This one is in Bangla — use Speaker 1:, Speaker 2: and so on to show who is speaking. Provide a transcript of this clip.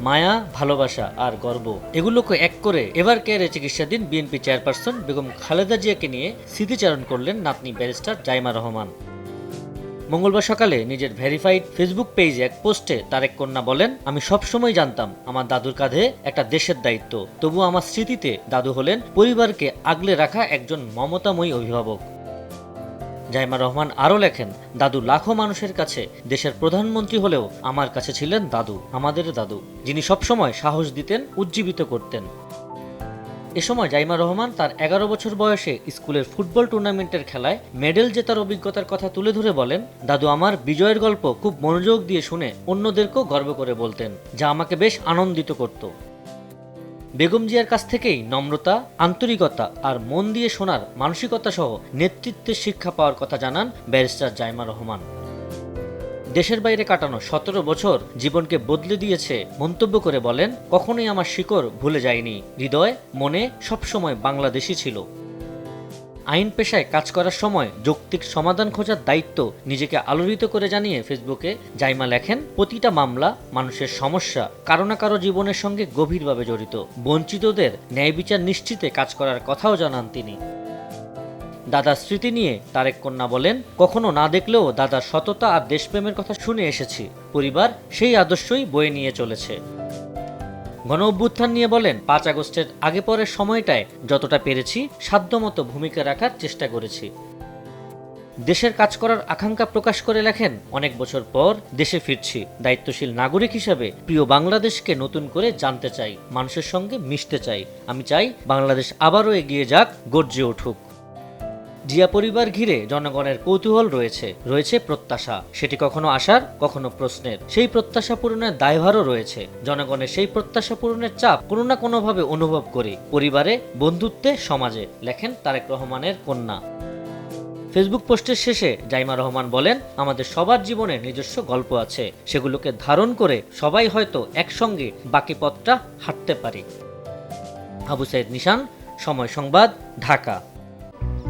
Speaker 1: মায়া, ভালোবাসা আর গর্ব। এগুলোকে এক করে এবার কেয়ারে চিকিৎসাধীন বিএনপি চেয়ারপারসন বেগম খালেদা জিয়াকে নিয়ে স্মৃতিচারণ করলেন নাতনি ব্যারিস্টার জাইমা রহমান। মঙ্গলবার সকালে নিজের ভেরিফাইড ফেসবুক পেজে এক পোস্টে তারেক কন্যা বলেন, আমি সবসময় জানতাম আমার দাদুর কাঁধে একটা দেশের দায়িত্ব। তবু আমার স্মৃতিতে দাদু হলেন পরিবারকে আগলে রাখা একজন মমতাময়ী অভিভাবক। জাইমা রহমান আরও লেখেন, দাদু লাখো মানুষের কাছে দেশের প্রধানমন্ত্রী হলেও আমার কাছে ছিলেন দাদু, আমাদের দাদু, যিনি সবসময় সাহস দিতেন, উজ্জীবিত করতেন। এ সময় জাইমা রহমান তার এগারো বছর বয়সে স্কুলের ফুটবল টুর্নামেন্টের খেলায় মেডেল জেতার অভিজ্ঞতার কথা তুলে ধরে বলেন, দাদু আমার বিজয়ের গল্প খুব মনোযোগ দিয়ে শুনে অন্যদেরকেও গর্ব করে বলতেন, যা আমাকে বেশ আনন্দিত করত। বেগম জিয়ার কাছ থেকেই নম্রতা, আন্তরিকতা আর মন দিয়ে শোনার মানসিকতা সহ নেতৃত্বের শিক্ষা পাওয়ার কথা জানান ব্যারিস্টার জাইমা রহমান। দেশের বাইরে কাটানো সতেরো বছর জীবনকে বদলে দিয়েছে মন্তব্য করে বলেন, কখনোই আমার শিকড় ভুলে যায়নি। হৃদয়, মনে সবসময় বাংলাদেশি ছিল। আইন পেশায় কাজ করার সময় যৌক্তিক সমাধান খোঁজার দায়িত্ব নিজেকে আলোড়িত করে জানিয়ে ফেসবুকে জাইমা লেখেন, প্রতিটা মামলা মানুষের সমস্যা কারও না কারও জীবনের সঙ্গে গভীরভাবে জড়িত। বঞ্চিতদের ন্যায় বিচার নিশ্চিতে কাজ করার কথাও জানান তিনি। দাদার স্মৃতি নিয়ে তারেক কন্যা বলেন, কখনো না দেখলেও দাদার সততা আর দেশপ্রেমের কথা শুনে এসেছি। পরিবার সেই আদর্শই বয়ে নিয়ে চলেছে। গণ অভ্যুত্থান নিয়ে বলেন, পাঁচ আগস্টের আগে পরের সময়টায় যতটা পেরেছি, সাধ্যমতো ভূমিকা রাখার চেষ্টা করেছি। দেশের কাজ করার আকাঙ্ক্ষা প্রকাশ করে লেখেন, অনেক বছর পর দেশে ফিরছি। দায়িত্বশীল নাগরিক হিসাবে প্রিয় বাংলাদেশকে নতুন করে জানতে চাই, মানুষের সঙ্গে মিশতে চাই। আমি চাই বাংলাদেশ আবারও এগিয়ে যাক, গর্জে উঠুক। জিয়া পরিবার ঘিরে জনগণের কৌতূহল রয়েছে রয়েছে প্রত্যাশা। সেটি কখনো আশার, কখনো প্রশ্নের। সেই প্রত্যাশা পূরণের দায়ভারও রয়েছে। জনগণের সেই প্রত্যাশা পূরণের চাপ কোনো না কোনোভাবে অনুভব করি। পরিবারে, বন্ধুত্বে, সমাজে, লেখেন তারেক রহমানের কন্যা। ফেসবুক পোস্টের শেষে জাইমা রহমান বলেন, আমাদের সবার জীবনে নিজস্ব গল্প আছে। সেগুলোকে ধারণ করে সবাই হয়তো একসঙ্গে বাকি পথটা হাঁটতে পারি। আবু সাইদ নিশান, সময় সংবাদ, ঢাকা।